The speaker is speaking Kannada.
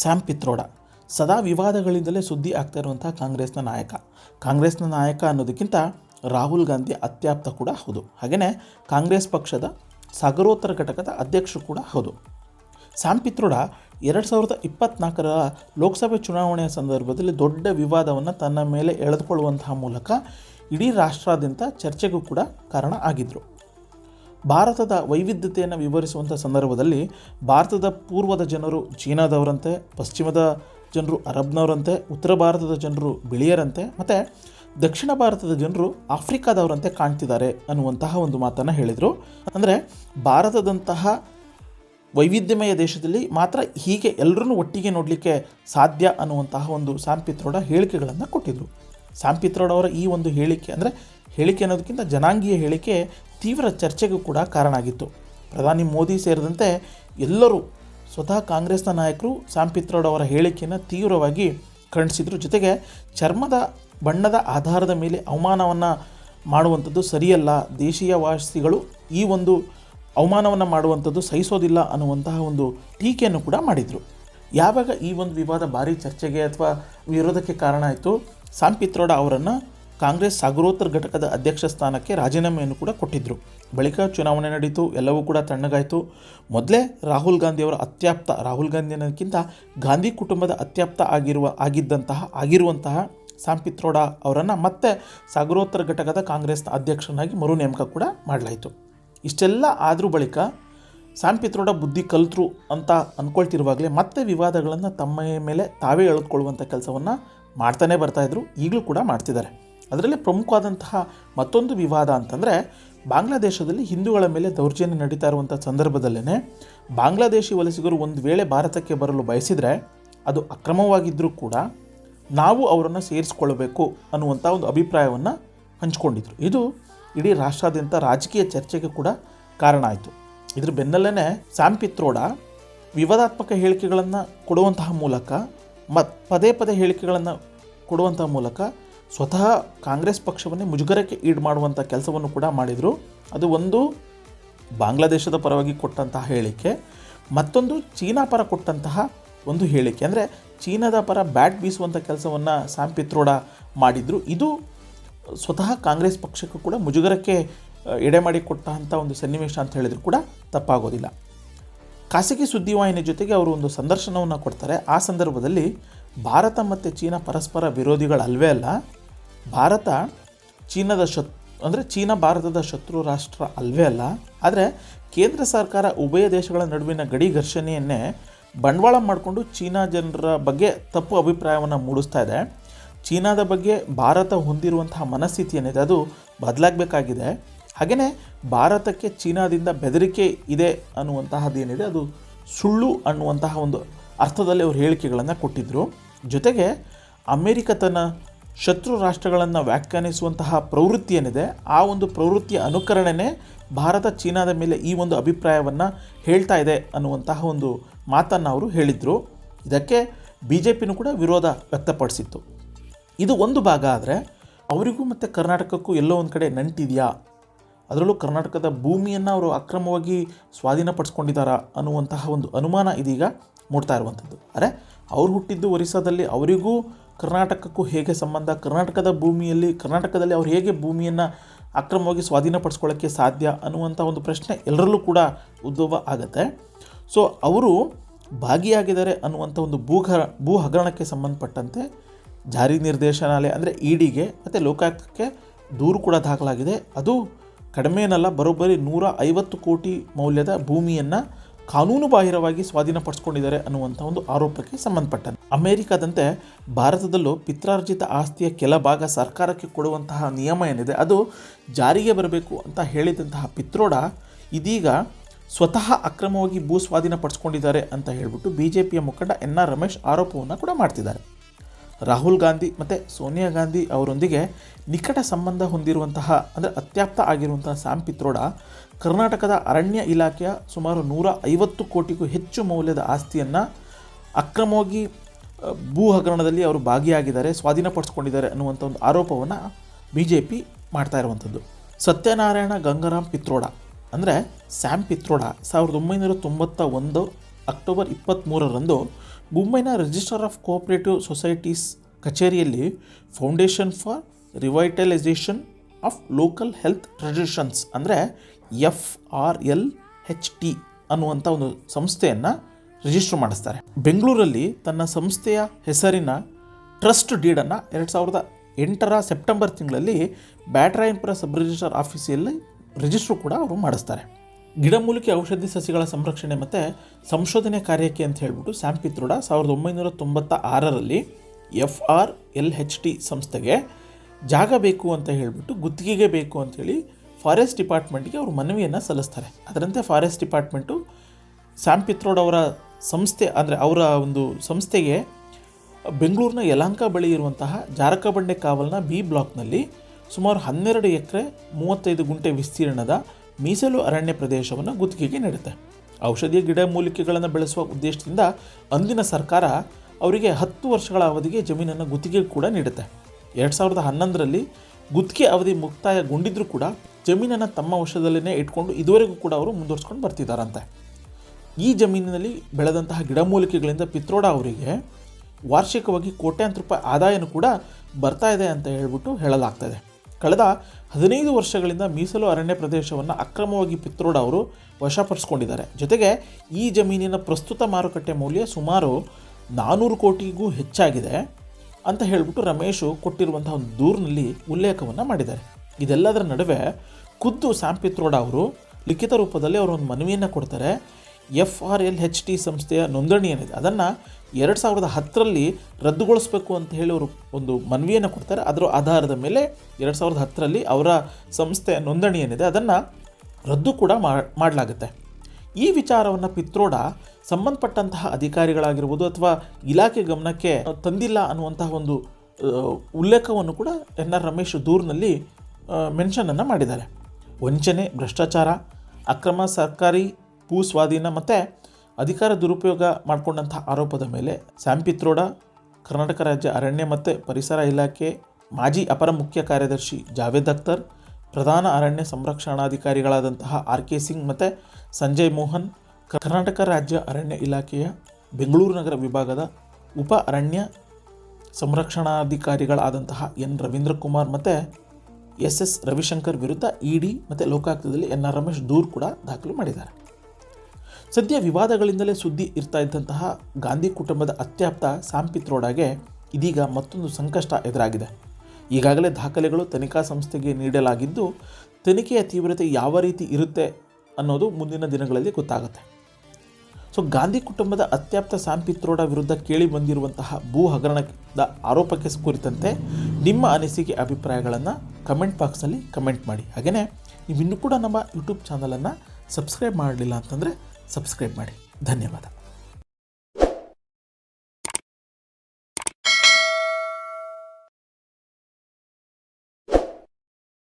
ಸ್ಯಾಮ್ ಪಿತ್ರೋಡ. ಸದಾ ವಿವಾದಗಳಿಂದಲೇ ಸುದ್ದಿ ಆಗ್ತಾ ಇರುವಂಥ ಕಾಂಗ್ರೆಸ್ನ ನಾಯಕ. ಕಾಂಗ್ರೆಸ್ನ ನಾಯಕ ಅನ್ನೋದಕ್ಕಿಂತ ರಾಹುಲ್ ಗಾಂಧಿ ಅತ್ಯಾಪ್ತ ಕೂಡ ಹೌದು. ಹಾಗೆಯೇ ಕಾಂಗ್ರೆಸ್ ಪಕ್ಷದ ಸಾಗರೋತ್ತರ ಘಟಕದ ಅಧ್ಯಕ್ಷರು ಕೂಡ ಹೌದು. ಸ್ಯಾಮ್ ಪಿತ್ರೋಡ ಎರಡು ಸಾವಿರದ ಇಪ್ಪತ್ತ್ನಾಲ್ಕರ ಲೋಕಸಭೆ ಚುನಾವಣೆಯ ಸಂದರ್ಭದಲ್ಲಿ ದೊಡ್ಡ ವಿವಾದವನ್ನು ತನ್ನ ಮೇಲೆ ಎಳೆದುಕೊಳ್ಳುವಂತಹ ಮೂಲಕ ಇಡೀ ರಾಷ್ಟ್ರಾದ್ಯಂತ ಚರ್ಚೆಗೂ ಕೂಡ ಕಾರಣ ಆಗಿದ್ದರು ಭಾರತದ ವೈವಿಧ್ಯತೆಯನ್ನು ವಿವರಿಸುವಂಥ ಸಂದರ್ಭದಲ್ಲಿ ಭಾರತದ ಪೂರ್ವದ ಜನರು ಚೀನಾದವರಂತೆ, ಪಶ್ಚಿಮದ ಜನರು ಅರಬ್ನವರಂತೆ, ಉತ್ತರ ಭಾರತದ ಜನರು ಬಿಳಿಯರಂತೆ, ಮತ್ತು ದಕ್ಷಿಣ ಭಾರತದ ಜನರು ಆಫ್ರಿಕಾದವರಂತೆ ಕಾಣ್ತಿದ್ದಾರೆ ಅನ್ನುವಂತಹ ಒಂದು ಮಾತನ್ನು ಹೇಳಿದರು. ಅಂದರೆ ಭಾರತದಂತಹ ವೈವಿಧ್ಯಮಯ ದೇಶದಲ್ಲಿ ಮಾತ್ರ ಹೀಗೆ ಎಲ್ಲರನ್ನೂ ಒಟ್ಟಿಗೆ ನೋಡಲಿಕ್ಕೆ ಸಾಧ್ಯ ಅನ್ನುವಂತಹ ಒಂದು ಸಾಂಪಿತ್ರೋಡ ಹೇಳಿಕೆಗಳನ್ನು ಕೊಟ್ಟಿದ್ದರು ಸಾಂಪಿತ್ರೋಡ ಅವರ ಈ ಒಂದು ಹೇಳಿಕೆ ಅಂದರೆ ಹೇಳಿಕೆ ಅನ್ನೋದಕ್ಕಿಂತ ಜನಾಂಗೀಯ ಹೇಳಿಕೆ ತೀವ್ರ ಚರ್ಚೆಗೂ ಕೂಡ ಕಾರಣ ಆಗಿತ್ತು. ಪ್ರಧಾನಿ ಮೋದಿ ಸೇರಿದಂತೆ ಎಲ್ಲರೂ ಸ್ವತಃ ಕಾಂಗ್ರೆಸ್ನ ನಾಯಕರು ಪಿತ್ರೋಡ್ ಅವರ ಹೇಳಿಕೆಯನ್ನು ತೀವ್ರವಾಗಿ ಖಂಡಿಸಿದರು. ಜೊತೆಗೆ ಚರ್ಮದ ಬಣ್ಣದ ಆಧಾರದ ಮೇಲೆ ಅವಮಾನವನ್ನು ಮಾಡುವಂಥದ್ದು ಸರಿಯಲ್ಲ. ದೇಶೀಯ ವಾಸಿಗಳು ಈ ಒಂದು ಅವಮಾನವನ್ನು ಮಾಡುವಂಥದ್ದು ಸಹಿಸೋದಿಲ್ಲ ಅನ್ನುವಂತಹ ಒಂದು ಟೀಕೆಯನ್ನು ಕೂಡ ಮಾಡಿದರು. ಯಾವಾಗ ಈ ಒಂದು ವಿವಾದ ಭಾರಿ ಚರ್ಚೆಗೆ ಅಥವಾ ವಿರೋಧಕ್ಕೆ ಕಾರಣ ಆಯಿತು ಸಾಂಪಿತ್ರೋಡ ಅವರನ್ನು ಕಾಂಗ್ರೆಸ್ ಸಾಗರೋತ್ತರ ಘಟಕದ ಅಧ್ಯಕ್ಷ ಸ್ಥಾನಕ್ಕೆ ರಾಜೀನಾಮೆಯನ್ನು ಕೂಡ ಕೊಟ್ಟಿದ್ದರು ಬಳಿಕ ಚುನಾವಣೆ ನಡೀತು ಎಲ್ಲವೂ ಕೂಡ ತಣ್ಣಗಾಯಿತು. ಮೊದಲೇ ರಾಹುಲ್ ಗಾಂಧಿಯವರ ಅತ್ಯಾಪ್ತ, ರಾಹುಲ್ ಗಾಂಧಿ ಅನ್ನೋದಕ್ಕಿಂತ ಗಾಂಧಿ ಕುಟುಂಬದ ಅತ್ಯಾಪ್ತ ಆಗಿರುವ, ಆಗಿದ್ದಂತಹ, ಆಗಿರುವಂತಹ ಸಾಮ್ ಪಿತ್ರೋಡ ಅವರನ್ನು ಮತ್ತೆ ಸಾಗರೋತ್ತರ ಘಟಕದ ಕಾಂಗ್ರೆಸ್ನ ಅಧ್ಯಕ್ಷನಾಗಿ ಮರು ನೇಮಕ ಕೂಡ ಮಾಡಲಾಯಿತು. ಇಷ್ಟೆಲ್ಲ ಆದರೂ ಬಳಿಕ ಸಾಮ್ ಪಿತ್ರೋಡ ಬುದ್ಧಿ ಕಲ್ತರು ಅಂತ ಅಂದ್ಕೊಳ್ತಿರುವಾಗಲೇ ಮತ್ತೆ ವಿವಾದಗಳನ್ನು ತಮ್ಮ ಮೇಲೆ ತಾವೇ ಎಳೆದುಕೊಳ್ಳುವಂಥ ಕೆಲಸವನ್ನು ಮಾಡ್ತಾನೆ ಬರ್ತಾಯಿದ್ರು ಈಗಲೂ ಕೂಡ ಮಾಡ್ತಿದ್ದಾರೆ. ಅದರಲ್ಲಿ ಪ್ರಮುಖವಾದಂತಹ ಮತ್ತೊಂದು ವಿವಾದ ಅಂತಂದರೆ ಬಾಂಗ್ಲಾದೇಶದಲ್ಲಿ ಹಿಂದೂಗಳ ಮೇಲೆ ದೌರ್ಜನ್ಯ ನಡೀತಾ ಇರುವಂಥ ಸಂದರ್ಭದಲ್ಲೇ ಬಾಂಗ್ಲಾದೇಶಿ ವಲಸಿಗರು ಒಂದು ವೇಳೆ ಭಾರತಕ್ಕೆ ಬರಲು ಬಯಸಿದರೆ ಅದು ಅಕ್ರಮವಾಗಿದ್ದರೂ ಕೂಡ ನಾವು ಅವರನ್ನು ಸೇರಿಸ್ಕೊಳ್ಬೇಕು ಅನ್ನುವಂಥ ಒಂದು ಅಭಿಪ್ರಾಯವನ್ನು ಹಂಚ್ಕೊಂಡಿದ್ರು. ಇದು ಇಡೀ ರಾಷ್ಟ್ರಾದ್ಯಂತ ರಾಜಕೀಯ ಚರ್ಚೆಗೆ ಕೂಡ ಕಾರಣ ಆಯಿತು. ಇದ್ರ ಬೆನ್ನಲ್ಲೇ ಸ್ಯಾಮ್ ಪಿತ್ರೋಡ ವಿವಾದಾತ್ಮಕ ಹೇಳಿಕೆಗಳನ್ನು ಕೊಡುವಂತಹ ಮೂಲಕ ಮತ್ತು ಪದೇ ಪದೇ ಹೇಳಿಕೆಗಳನ್ನು ಕೊಡುವಂತಹ ಮೂಲಕ ಸ್ವತಃ ಕಾಂಗ್ರೆಸ್ ಪಕ್ಷವನ್ನೇ ಮುಜುಗರಕ್ಕೆ ಈಡ್ ಮಾಡುವಂಥ ಕೆಲಸವನ್ನು ಕೂಡ ಮಾಡಿದರು. ಅದು ಒಂದು ಬಾಂಗ್ಲಾದೇಶದ ಪರವಾಗಿ ಕೊಟ್ಟಂತಹ ಹೇಳಿಕೆ, ಮತ್ತೊಂದು ಚೀನಾ ಪರ ಕೊಟ್ಟಂತಹ ಒಂದು ಹೇಳಿಕೆ. ಅಂದರೆ ಚೀನಾದ ಪರ ಬ್ಯಾಟ್ ಬೀಸುವಂಥ ಕೆಲಸವನ್ನು ಸ್ಯಾಮ್ ಪಿತ್ರೋಡ ಮಾಡಿದರು. ಇದು ಸ್ವತಃ ಕಾಂಗ್ರೆಸ್ ಪಕ್ಷಕ್ಕೂ ಕೂಡ ಮುಜುಗರಕ್ಕೆ ಎಡೆ ಮಾಡಿ ಕೊಟ್ಟಂಥ ಒಂದು ಸನ್ನಿವೇಶ ಅಂತ ಹೇಳಿದ್ರು ಕೂಡ ತಪ್ಪಾಗೋದಿಲ್ಲ. ಖಾಸಗಿ ಸುದ್ದಿವಾಹಿನಿ ಜೊತೆಗೆ ಅವರು ಒಂದು ಸಂದರ್ಶನವನ್ನು ಕೊಡ್ತಾರೆ. ಆ ಸಂದರ್ಭದಲ್ಲಿ ಭಾರತ ಮತ್ತು ಚೀನಾ ಪರಸ್ಪರ ವಿರೋಧಿಗಳಲ್ವೇ ಅಲ್ಲ ಭಾರತ ಚೀನಾದ ಶತ್, ಅಂದರೆ ಚೀನಾ ಭಾರತದ ಶತ್ರು ರಾಷ್ಟ್ರ ಅಲ್ವೇ ಅಲ್ಲ. ಆದರೆ ಕೇಂದ್ರ ಸರ್ಕಾರ ಉಭಯ ದೇಶಗಳ ನಡುವಿನ ಗಡಿ ಘರ್ಷಣೆಯನ್ನೇ ಬಂಡವಾಳ ಮಾಡಿಕೊಂಡು ಚೀನಾ ಜನರ ಬಗ್ಗೆ ತಪ್ಪು ಅಭಿಪ್ರಾಯವನ್ನು ಮೂಡಿಸ್ತಾ ಇದೆ. ಚೀನಾದ ಬಗ್ಗೆ ಭಾರತ ಹೊಂದಿರುವಂತಹ ಮನಸ್ಥಿತಿ ಏನಿದೆ ಅದು ಬದಲಾಗಬೇಕಾಗಿದೆ. ಹಾಗೆಯೇ ಭಾರತಕ್ಕೆ ಚೀನಾದಿಂದ ಬೆದರಿಕೆ ಇದೆ ಅನ್ನುವಂತಹದ್ದೇನಿದೆ ಅದು ಸುಳ್ಳು ಅನ್ನುವಂತಹ ಒಂದು ಅರ್ಥದಲ್ಲಿ ಅವರು ಹೇಳಿಕೆಗಳನ್ನು ಕೊಟ್ಟಿದ್ದರು ಜೊತೆಗೆ ಅಮೇರಿಕ ತನ್ನ ಶತ್ರು ರಾಷ್ಟ್ರಗಳನ್ನು ವ್ಯಾಖ್ಯಾನಿಸುವಂತಹ ಪ್ರವೃತ್ತಿ ಏನಿದೆ, ಆ ಒಂದು ಪ್ರವೃತ್ತಿಯ ಅನುಕರಣೆನೇ ಭಾರತ ಚೀನಾದ ಮೇಲೆ ಈ ಒಂದು ಅಭಿಪ್ರಾಯವನ್ನು ಹೇಳ್ತಾ ಇದೆ ಅನ್ನುವಂತಹ ಒಂದು ಮಾತನ್ನು ಅವರು ಹೇಳಿದರು. ಇದಕ್ಕೆ ಬಿ ಜೆ ಪಿನೂ ಕೂಡ ವಿರೋಧ ವ್ಯಕ್ತಪಡಿಸಿತ್ತು. ಇದು ಒಂದು ಭಾಗ ಆದರೆ, ಅವರಿಗೂ ಮತ್ತು ಕರ್ನಾಟಕಕ್ಕೂ ಎಲ್ಲೋ ಒಂದು ಕಡೆ ನಂಟಿದೆಯಾ? ಅದರಲ್ಲೂ ಕರ್ನಾಟಕದ ಭೂಮಿಯನ್ನು ಅವರು ಅಕ್ರಮವಾಗಿ ಸ್ವಾಧೀನಪಡಿಸ್ಕೊಂಡಿದ್ದಾರಾ ಅನ್ನುವಂತಹ ಒಂದು ಅನುಮಾನ ಇದೀಗ ಮೂಡ್ತಾ ಇರುವಂಥದ್ದು. ಅರೆ, ಅವ್ರು ಹುಟ್ಟಿದ್ದು ಒರಿಸ್ಸಾದಲ್ಲಿ ಅವರಿಗೂ ಕರ್ನಾಟಕಕ್ಕೂ ಹೇಗೆ ಸಂಬಂಧ, ಕರ್ನಾಟಕದ ಭೂಮಿಯಲ್ಲಿ, ಕರ್ನಾಟಕದಲ್ಲಿ ಅವ್ರು ಹೇಗೆ ಭೂಮಿಯನ್ನು ಅಕ್ರಮವಾಗಿ ಸ್ವಾಧೀನಪಡಿಸ್ಕೊಳ್ಳೋಕ್ಕೆ ಸಾಧ್ಯ ಅನ್ನುವಂಥ ಒಂದು ಪ್ರಶ್ನೆ ಎಲ್ಲರಲ್ಲೂ ಕೂಡ ಉದ್ಭವ ಆಗುತ್ತೆ. ಸೊ ಅವರು ಭಾಗಿಯಾಗಿದ್ದಾರೆ ಅನ್ನುವಂಥ ಒಂದು ಭೂ ಭೂ ಹಗರಣಕ್ಕೆ ಸಂಬಂಧಪಟ್ಟಂತೆ ಜಾರಿ ನಿರ್ದೇಶನಾಲಯ ಅಂದರೆ ಇಡಿಗೆ ಮತ್ತು ಲೋಕಾಯುಕ್ತಕ್ಕೆ ದೂರು ಕೂಡ ದಾಖಲಾಗಿದೆ. ಅದು ಕಡಿಮೆ ಏನಲ್ಲ, ಬರೋಬ್ಬರಿ ನೂರ ಐವತ್ತು ಕೋಟಿ ಮೌಲ್ಯದ ಭೂಮಿಯನ್ನು ಕಾನೂನುಬಾಹಿರವಾಗಿ ಸ್ವಾಧೀನಪಡಿಸಿಕೊಂಡಿದ್ದಾರೆ ಅನ್ನುವಂಥ ಒಂದು ಆರೋಪಕ್ಕೆ ಸಂಬಂಧಪಟ್ಟಂತೆ. ಅಮೆರಿಕದಂತೆ ಭಾರತದಲ್ಲೂ ಪಿತ್ರಾರ್ಜಿತ ಆಸ್ತಿಯ ಕೆಲ ಭಾಗ ಸರ್ಕಾರಕ್ಕೆ ಕೊಡುವಂತಹ ನಿಯಮ ಏನಿದೆ, ಅದು ಜಾರಿಗೆ ಬರಬೇಕು ಅಂತ ಹೇಳಿದಂತಹ ಪಿತ್ರೋಡ ಇದೀಗ ಸ್ವತಃ ಅಕ್ರಮವಾಗಿ ಭೂ ಸ್ವಾಧೀನಪಡಿಸ್ಕೊಂಡಿದ್ದಾರೆ ಅಂತ ಹೇಳಿಬಿಟ್ಟು ಬಿ ಜೆ ಪಿಯ ಮುಖಂಡ ಎನ್ ಆರ್ ರಮೇಶ್ ಆರೋಪವನ್ನು ಕೂಡ ಮಾಡ್ತಿದ್ದಾರೆ. ರಾಹುಲ್ ಗಾಂಧಿ ಮತ್ತು ಸೋನಿಯಾ ಗಾಂಧಿ ಅವರೊಂದಿಗೆ ನಿಕಟ ಸಂಬಂಧ ಹೊಂದಿರುವಂತಹ, ಅಂದರೆ ಅತ್ಯಾಪ್ತ ಆಗಿರುವಂತಹ ಸ್ಯಾಮ್ ಪಿತ್ರೋಡ ಕರ್ನಾಟಕದ ಅರಣ್ಯ ಇಲಾಖೆಯ ಸುಮಾರು ನೂರ ಐವತ್ತು ಕೋಟಿಗೂ ಹೆಚ್ಚು ಮೌಲ್ಯದ ಆಸ್ತಿಯನ್ನು ಅಕ್ರಮವಾಗಿ ಭೂ ಹಗರಣದಲ್ಲಿ ಅವರು ಭಾಗಿಯಾಗಿದ್ದಾರೆ, ಸ್ವಾಧೀನಪಡಿಸ್ಕೊಂಡಿದ್ದಾರೆ ಅನ್ನುವಂಥ ಒಂದು ಆರೋಪವನ್ನು ಬಿ ಜೆ ಪಿ ಮಾಡ್ತಾ ಇರುವಂಥದ್ದು. ಸತ್ಯನಾರಾಯಣ ಗಂಗಾರಾಮ್ ಪಿತ್ರೋಡ, ಅಂದರೆ ಸ್ಯಾಮ್ ಪಿತ್ರೋಡ, ಸಾವಿರದ ಒಂಬೈನೂರ ತೊಂಬತ್ತ ಒಂದು ಅಕ್ಟೋಬರ್ ಇಪ್ಪತ್ತ್ಮೂರರಂದು ಮುಂಬೈನ ರಿಜಿಸ್ಟರ್ ಆಫ್ ಕೋಆಪರೇಟಿವ್ ಸೊಸೈಟೀಸ್ ಕಚೇರಿಯಲ್ಲಿ foundation for revitalisation of local health traditions, ಅಂದರೆ F R L H T ಅನ್ನುವಂಥ ಒಂದು ಸಂಸ್ಥೆಯನ್ನು ರಿಜಿಸ್ಟರ್ ಮಾಡಿಸ್ತಾರೆ. ಬೆಂಗಳೂರಲ್ಲಿ ತನ್ನ ಸಂಸ್ಥೆಯ ಹೆಸರಿನ ಟ್ರಸ್ಟ್ ಡೀಡನ್ನು ಎರಡು ಸಾವಿರದ ಎಂಟರ ಸೆಪ್ಟೆಂಬರ್ ತಿಂಗಳಲ್ಲಿ ಬ್ಯಾಟ್ರಾಯನ್ಪುರ ಸಬ್ ರಿಜಿಸ್ಟರ್ ಆಫೀಸಿಯಲ್ಲಿ ರಿಜಿಸ್ಟ್ರು ಕೂಡ ಅವರು ಮಾಡಿಸ್ತಾರೆ. ಗಿಡಮೂಲಿಕೆ ಔಷಧಿ ಸಸಿಗಳ ಸಂರಕ್ಷಣೆ ಮತ್ತು ಸಂಶೋಧನೆ ಕಾರ್ಯಕ್ಕೆ ಅಂತ ಹೇಳ್ಬಿಟ್ಟು ಸ್ಯಾಮ್ ಪಿತ್ರೋಡ ಸಾವಿರದ ಒಂಬೈನೂರ ತೊಂಬತ್ತ ಆರರಲ್ಲಿ F R L H T ಸಂಸ್ಥೆಗೆ ಜಾಗ ಬೇಕು ಅಂತ ಹೇಳಿಬಿಟ್ಟು ಗುತ್ತಿಗೆಗೆ ಬೇಕು ಅಂಥೇಳಿ ಫಾರೆಸ್ಟ್ ಡಿಪಾರ್ಟ್ಮೆಂಟ್ಗೆ ಅವರು ಮನವಿಯನ್ನು ಸಲ್ಲಿಸ್ತಾರೆ. ಅದರಂತೆ ಫಾರೆಸ್ಟ್ ಡಿಪಾರ್ಟ್ಮೆಂಟು ಸ್ಯಾಮ್ ಅವರ ಸಂಸ್ಥೆ ಅಂದರೆ ಅವರ ಒಂದು ಸಂಸ್ಥೆಗೆ ಬೆಂಗಳೂರಿನ ಯಲಹಂಕ ಬಳಿ ಇರುವಂತಹ ಜಾರಕಬಂಡೆ ಕಾವಲ್ನ ಬಿ ಬ್ಲಾಕ್ನಲ್ಲಿ ಸುಮಾರು ಹನ್ನೆರಡು ಎಕರೆ ಮೂವತ್ತೈದು ಗುಂಟೆ ವಿಸ್ತೀರ್ಣದ ಮೀಸಲು ಅರಣ್ಯ ಪ್ರದೇಶವನ್ನು ಗುತ್ತಿಗೆಗೆ ನೀಡುತ್ತೆ. ಔಷಧೀಯ ಗಿಡಮೂಲಿಕೆಗಳನ್ನು ಬೆಳೆಸುವ ಉದ್ದೇಶದಿಂದ ಅಂದಿನ ಸರ್ಕಾರ ಅವರಿಗೆ ಹತ್ತು ವರ್ಷಗಳ ಅವಧಿಗೆ ಜಮೀನನ್ನು ಗುತ್ತಿಗೆ ಕೂಡ ನೀಡುತ್ತೆ. ಎರಡು ಸಾವಿರದ ಹನ್ನೊಂದರಲ್ಲಿ ಗುತ್ತಿಗೆ ಅವಧಿ ಮುಕ್ತಾಯಗೊಂಡಿದ್ರೂ ಕೂಡ ಜಮೀನನ್ನು ತಮ್ಮ ವಶದಲ್ಲೇ ಇಟ್ಕೊಂಡು ಇದುವರೆಗೂ ಕೂಡ ಅವರು ಮುಂದುವರ್ಸ್ಕೊಂಡು ಬರ್ತಿದ್ದಾರಂತೆ. ಈ ಜಮೀನಿನಲ್ಲಿ ಬೆಳೆದಂತಹ ಗಿಡಮೂಲಿಕೆಗಳಿಂದ ಪಿತ್ರೋಡ ಅವರಿಗೆ ವಾರ್ಷಿಕವಾಗಿ ಕೋಟ್ಯಾಂತರ ರೂಪಾಯಿ ಆದಾಯನೂ ಕೂಡ ಬರ್ತಾ ಇದೆ ಅಂತ ಹೇಳ್ಬಿಟ್ಟು ಹೇಳಲಾಗ್ತದೆ. ಕಳೆದ ಹದಿನೈದು ವರ್ಷಗಳಿಂದ ಮೀಸಲು ಅರಣ್ಯ ಪ್ರದೇಶವನ್ನು ಅಕ್ರಮವಾಗಿ ಪಿತ್ರೋಡ ಅವರು ವಶಪಡಿಸ್ಕೊಂಡಿದ್ದಾರೆ. ಜೊತೆಗೆ ಈ ಜಮೀನಿನ ಪ್ರಸ್ತುತ ಮಾರುಕಟ್ಟೆ ಮೌಲ್ಯ ಸುಮಾರು ನಾನ್ನೂರು ಕೋಟಿಗೂ ಹೆಚ್ಚಾಗಿದೆ ಅಂತ ಹೇಳಿಬಿಟ್ಟು ರಮೇಶು ಕೊಟ್ಟಿರುವಂತಹ ಒಂದು ದೂರಿನಲ್ಲಿ ಉಲ್ಲೇಖವನ್ನು ಮಾಡಿದ್ದಾರೆ. ಇದೆಲ್ಲದರ ನಡುವೆ ಖುದ್ದು ಪಿತ್ರೋಡ ಅವರು ಲಿಖಿತ ರೂಪದಲ್ಲಿ ಅವರು ಒಂದು ಮನವಿಯನ್ನು ಕೊಡ್ತಾರೆ. F R L H T ಸಂಸ್ಥೆಯ ನೋಂದಣಿ ಏನಿದೆ, ಅದನ್ನು ಎರಡು ಸಾವಿರದ ಹತ್ತರಲ್ಲಿ ರದ್ದುಗೊಳಿಸಬೇಕು ಅಂತ ಹೇಳಿ ಅವರು ಒಂದು ಮನವಿಯನ್ನು ಕೊಡ್ತಾರೆ. ಅದರ ಆಧಾರದ ಮೇಲೆ ಎರಡು ಸಾವಿರದ ಹತ್ತರಲ್ಲಿ ಅವರ ಸಂಸ್ಥೆಯ ನೋಂದಣಿ ಏನಿದೆ, ಅದನ್ನು ರದ್ದು ಕೂಡ ಮಾಡಲಾಗುತ್ತೆ. ಈ ವಿಚಾರವನ್ನು ಪಿತ್ರೋಡ ಸಂಬಂಧಪಟ್ಟಂತಹ ಅಧಿಕಾರಿಗಳಾಗಿರ್ಬೋದು ಅಥವಾ ಇಲಾಖೆ ಗಮನಕ್ಕೆ ತಂದಿಲ್ಲ ಅನ್ನುವಂತಹ ಒಂದು ಉಲ್ಲೇಖವನ್ನು ಕೂಡ ಎನ್ ಆರ್ ರಮೇಶ್ ದೂರಿನಲ್ಲಿ ಮೆನ್ಷನನ್ನು ಮಾಡಿದ್ದಾರೆ. ವಂಚನೆ, ಭ್ರಷ್ಟಾಚಾರ, ಅಕ್ರಮ ಸರ್ಕಾರಿ ಭೂ ಸ್ವಾಧೀನ ಮತ್ತು ಅಧಿಕಾರ ದುರುಪಯೋಗ ಮಾಡಿಕೊಂಡಂಥ ಆರೋಪದ ಮೇಲೆ ಸ್ಯಾಮ್ ಪಿತ್ರೋಡ ಕರ್ನಾಟಕ ರಾಜ್ಯ ಅರಣ್ಯ ಮತ್ತು ಪರಿಸರ ಇಲಾಖೆ ಮಾಜಿ ಅಪರ ಮುಖ್ಯ ಕಾರ್ಯದರ್ಶಿ ಜಾವೇದ್ ಅಖ್ತರ್, ಪ್ರಧಾನ ಅರಣ್ಯ ಸಂರಕ್ಷಣಾಧಿಕಾರಿಗಳಾದಂತಹ ಆರ್ ಕೆ ಸಿಂಗ್ ಮತ್ತು ಸಂಜಯ್ ಮೋಹನ್, ಕರ್ನಾಟಕ ರಾಜ್ಯ ಅರಣ್ಯ ಇಲಾಖೆಯ ಬೆಂಗಳೂರು ನಗರ ವಿಭಾಗದ ಉಪ ಅರಣ್ಯ ಸಂರಕ್ಷಣಾಧಿಕಾರಿಗಳಾದಂತಹ ಎನ್ ರವೀಂದ್ರ ಕುಮಾರ್ ಮತ್ತು ಎಸ್ ಎಸ್ ರವಿಶಂಕರ್ ವಿರುದ್ಧ ಇಡಿ ಮತ್ತು ಲೋಕಾಯುಕ್ತದಲ್ಲಿ ಎನ್ ಆರ್ ರಮೇಶ್ ದೂರು ಕೂಡ ದಾಖಲು ಮಾಡಿದ್ದಾರೆ. ಸದ್ಯ ವಿವಾದಗಳಿಂದಲೇ ಸುದ್ದಿ ಇರ್ತಾ ಇದ್ದಂತಹ ಗಾಂಧಿ ಕುಟುಂಬದ ಅತ್ಯಾಪ್ತ ಸಾಂಪಿತ್ರೋಡಾಗೆ ಪಿತ್ರೋಡಾಗೆ ಇದೀಗ ಮತ್ತೊಂದು ಸಂಕಷ್ಟ ಎದುರಾಗಿದೆ. ಈಗಾಗಲೇ ದಾಖಲೆಗಳು ತನಿಖಾ ಸಂಸ್ಥೆಗೆ ನೀಡಲಾಗಿದ್ದು, ತನಿಖೆಯ ತೀವ್ರತೆ ಯಾವ ರೀತಿ ಇರುತ್ತೆ ಅನ್ನೋದು ಮುಂದಿನ ದಿನಗಳಲ್ಲಿ ಗೊತ್ತಾಗುತ್ತೆ. ಸೊ, ಗಾಂಧಿ ಕುಟುಂಬದ ಅತ್ಯಾಪ್ತ ಸಾಂಪಿತ್ರೋಡ ವಿರುದ್ಧ ಕೇಳಿ ಬಂದಿರುವಂತಹ ಭೂ ಹಗರಣದ ಆರೋಪಕ್ಕೆ ಕುರಿತಂತೆ ನಿಮ್ಮ ಅನಿಸಿಕೆ ಅಭಿಪ್ರಾಯಗಳನ್ನು ಕಮೆಂಟ್ ಬಾಕ್ಸಲ್ಲಿ ಕಮೆಂಟ್ ಮಾಡಿ. ಹಾಗೆಯೇ ನೀವು ಇನ್ನೂ ಕೂಡ ನಮ್ಮ ಯೂಟ್ಯೂಬ್ ಚಾನಲನ್ನು ಸಬ್ಸ್ಕ್ರೈಬ್ ಮಾಡಲಿಲ್ಲ ಅಂತಂದರೆ ಸಬ್ಸ್ಕ್ರೈಬ್ ಮಾಡಿ. ಧನ್ಯವಾದ.